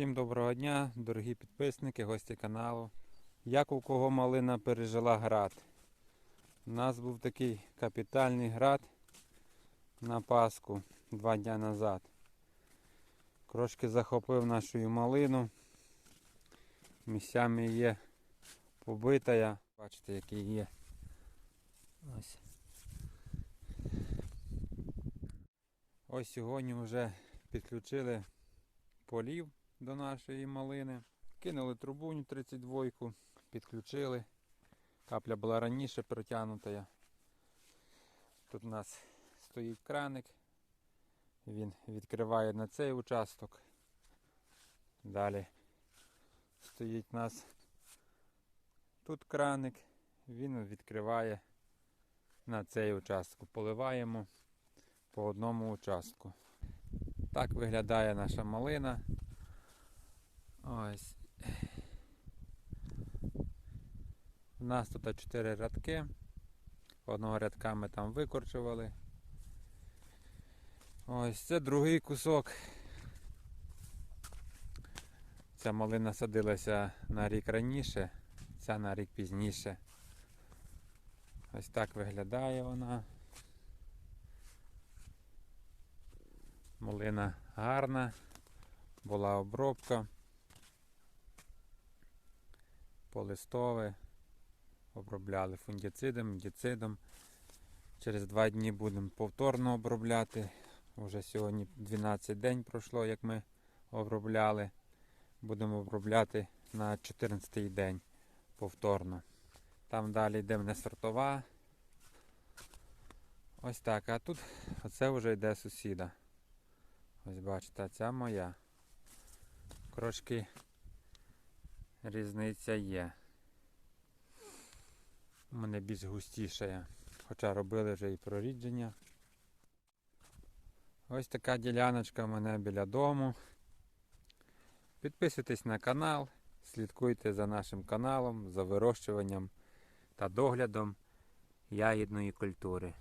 Всім доброго дня, дорогі підписники, гості каналу. Як у кого малина пережила град. У нас був такий капітальний град на Пасху два дні назад. Трошки захопив нашу малину. Місцями є побита. Бачите, який є. Ось. Ось сьогодні вже підключили полів до нашої малини. Кинули трубуню 32, підключили. Капля була раніше протягнута. Тут у нас стоїть краник. Він відкриває на цей участок. Далі стоїть у нас тут краник, він відкриває на цей участок. Поливаємо по одному участку. Так виглядає наша малина. Ось. У нас тут 4 рядки. Одного рядка ми там викорчували. Ось це другий кусок. Ця малина садилася на рік раніше, ця на рік пізніше. Ось так виглядає вона. Малина гарна, була обробка. Полистове. Обробляли фунгіцидом, діцидом. Через два дні будемо повторно обробляти. Уже сьогодні 12 день пройшло, як ми обробляли. Будемо обробляти на 14 день повторно. Там далі йде не сортова. Ось так. А тут оце вже йде сусіда. Ось бачите, ця моя. Трошки різниця є. У мене більш густіша. Хоча робили вже і прорідження. Ось така діляночка в мене біля дому. Підписуйтесь на канал, слідкуйте за нашим каналом, за вирощуванням та доглядом ягідної культури.